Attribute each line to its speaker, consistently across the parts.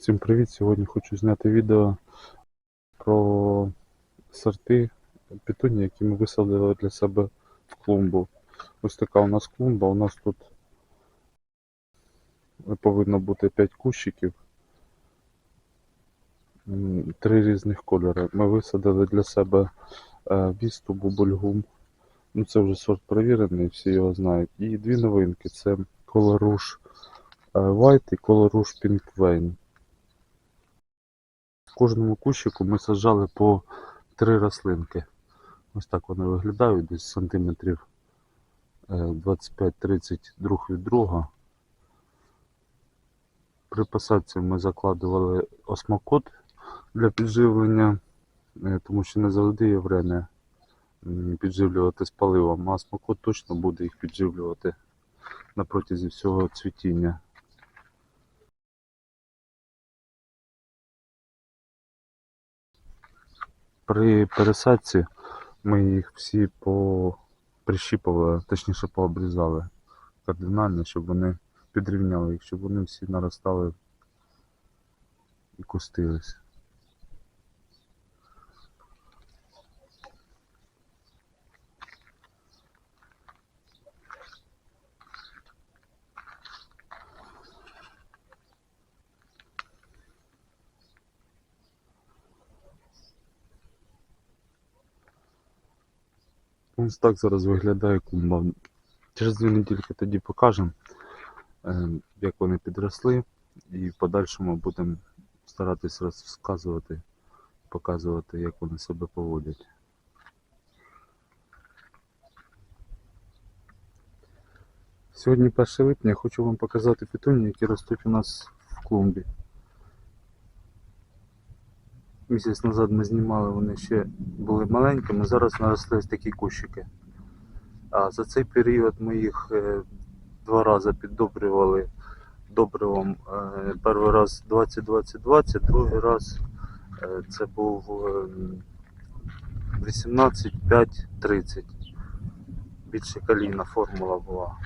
Speaker 1: Всім привіт! Сьогодні хочу зняти відео про сорти петунії, які ми висадили для себе в клумбу. Ось така у нас клумба. У нас тут повинно бути 5 кущиків. Три різних кольори. Ми висадили для себе е, вісту, бубульгум. Ну, це вже сорт перевірений, всі його знають. І дві новинки: це Color Rouge е, White і Color Rouge Pink Vein. Кожному кущику ми саджали по три рослинки. Ось так вони виглядають, десь сантиметрів е, 25-30 друг від друга. При посадці ми закладували осмокот для підживлення, е, тому що не завжди є время підживлювати з паливом, а осмокот точно буде їх підживлювати на протязі всього цвітіння. При пересадці ми їх всі прищіпували, точніше пообрізали кардинально, щоб вони підрівняли їх, щоб вони всі наростали і кустились. Ось так зараз виглядає клумба. Через дві недільки тоді покажемо, е, як вони підросли, і в подальшому будемо старатись розказувати, показувати, як вони себе поводять. Сьогодні 1 липня хочу вам показати петунії, які ростуть у нас в клумбі. Місяць назад ми знімали, вони ще були маленькими, зараз наросли ось такі кущики. А за цей період ми їх е, два рази піддобрювали добривом. Е, перший раз 20-20-20, другий раз е, це був е, 18-5-30. Більше калійна формула була.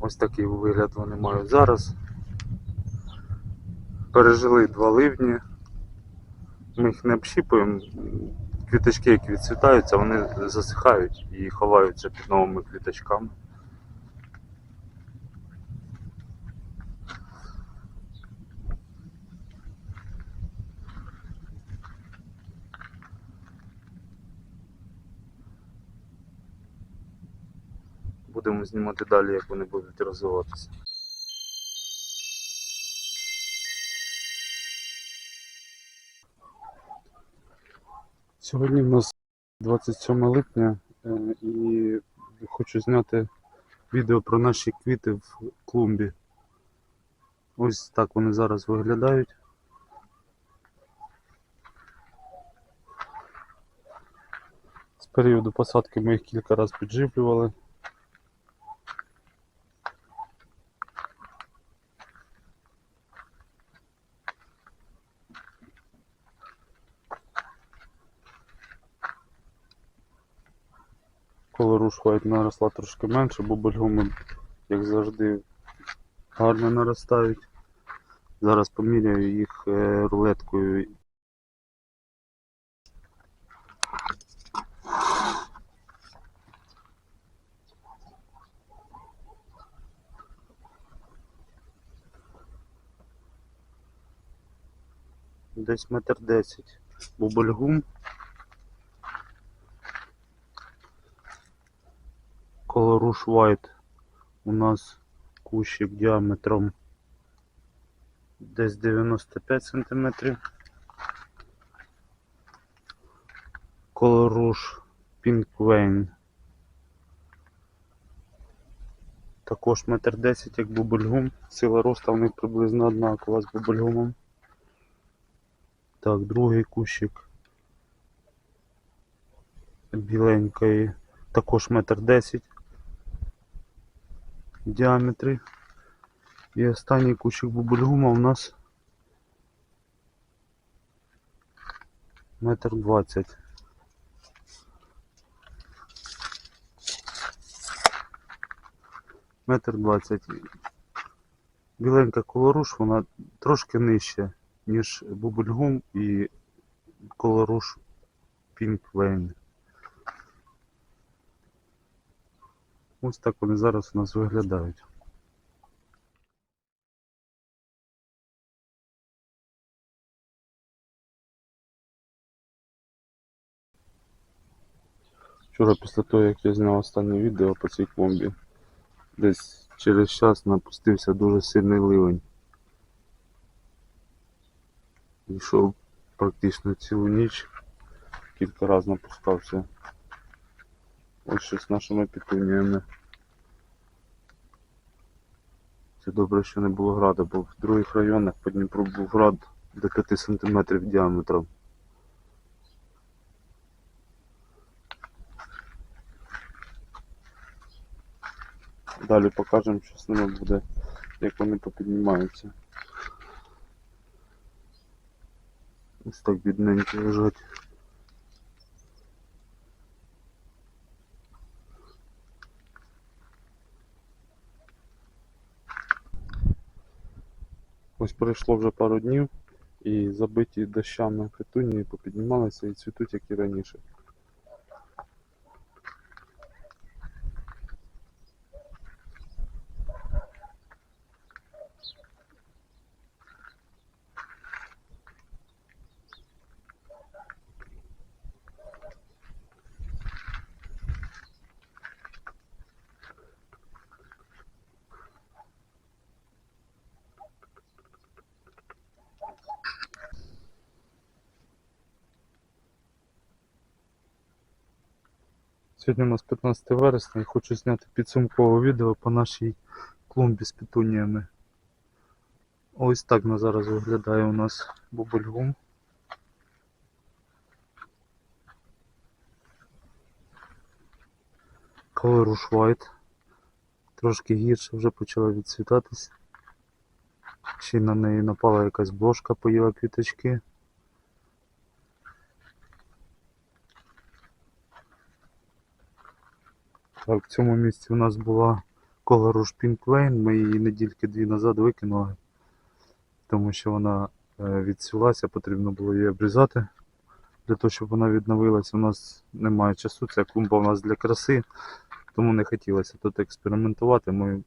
Speaker 1: Ось такий вигляд вони мають зараз. Пережили два ливні. Ми їх не общіпуємо. Квіточки, як відцвітаються, вони засихають і ховаються під новими квіточками. Будемо знімати далі, як вони будуть розвиватися. Сьогодні в нас 27 липня е, і хочу зняти відео про наші квіти в клумбі. Ось так вони зараз виглядають. З періоду посадки ми їх кілька разів підживлювали. Рушвайт наросла трошки менше, бо бульгуми, як завжди, гарно наростають. Зараз поміряю їх е, рулеткою. Десь метр десять. Бубульгум. Color White у нас кущик діаметром десь 95 см. Color Rouge Pink Vein також метр 10 як бубульгум. Сила росту в них приблизно однакова з бубульгумом. Так, другий кущик біленької, також метр 10 в діаметрі. І останній кущик бубульгума у нас метр двадцять. Метр двадцять. Біленька колоруш, вона трошки нижча, ніж бубульгум і колоруш Pink Vein. Ось так вони зараз у нас виглядають. Вчора після того, як я зняв останнє відео по цій клумбі, десь через час напустився дуже сильний ливень. Йшов практично цілу ніч, кілька разів напускався. Ось що з нашими петуніями. Це добре, що не було граду, бо в других районах по Дніпру був град до 5 см діаметром. Далі покажемо, що з ними буде, як вони попіднімаються. Ось так бідненько лежать. Ось пройшло вже пару днів і забиті дощами петунії попіднімалися і цвітуть, як і раніше. Сьогодні у нас 15 вересня і хочу зняти підсумкове відео по нашій клумбі з петуніями. Ось так на зараз виглядає у нас бубульгум. Color White. Трошки гірше вже почала відцвітатись. Ще на неї напала якась блошка, поїла квіточки. Так, в цьому місці у нас була Color Lane, ми її недільки дві назад викинули, тому що вона е, відсілася, потрібно було її обрізати. Для того, щоб вона відновилася, у нас немає часу, ця клумба у нас для краси, тому не хотілося тут експериментувати. Ми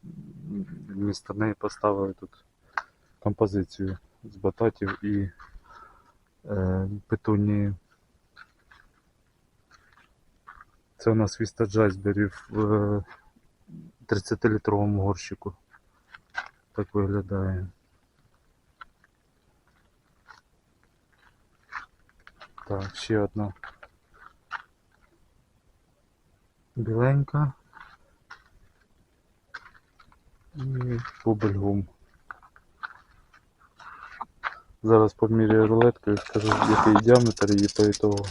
Speaker 1: вмісто неї поставили тут композицію з бататів і е, петунії. Це у нас Віста Джайсбері в е, 30-літровому горщику. Так виглядає. Так, ще одна. Біленька. І бубельгум. Зараз поміряю рулеткою і скажу, який діаметр її по ітогу.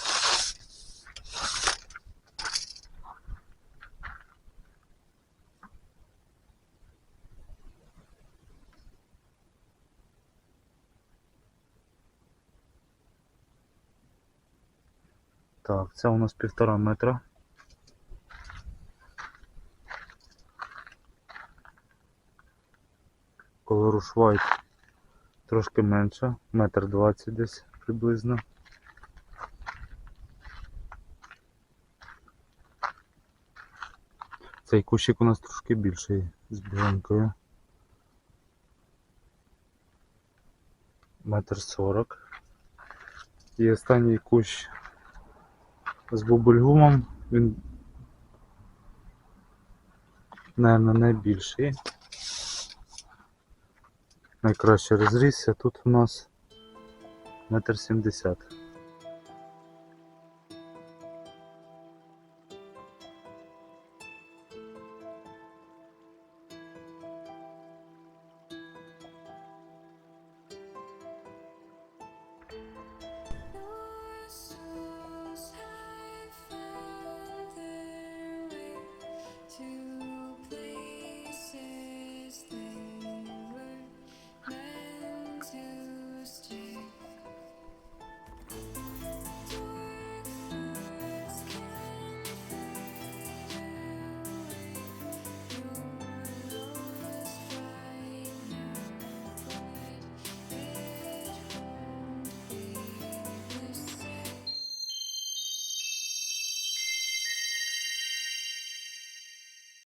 Speaker 1: Так, це у нас півтора метра. Color White трошки менше, метр двадцять десь приблизно. Цей кущик у нас трошки більший з біленькою. Метр сорок. І останній кущ з бубульгумом. Він, наверное, найбільший. Найкраще розрісся. Тут у нас метр сімдесят.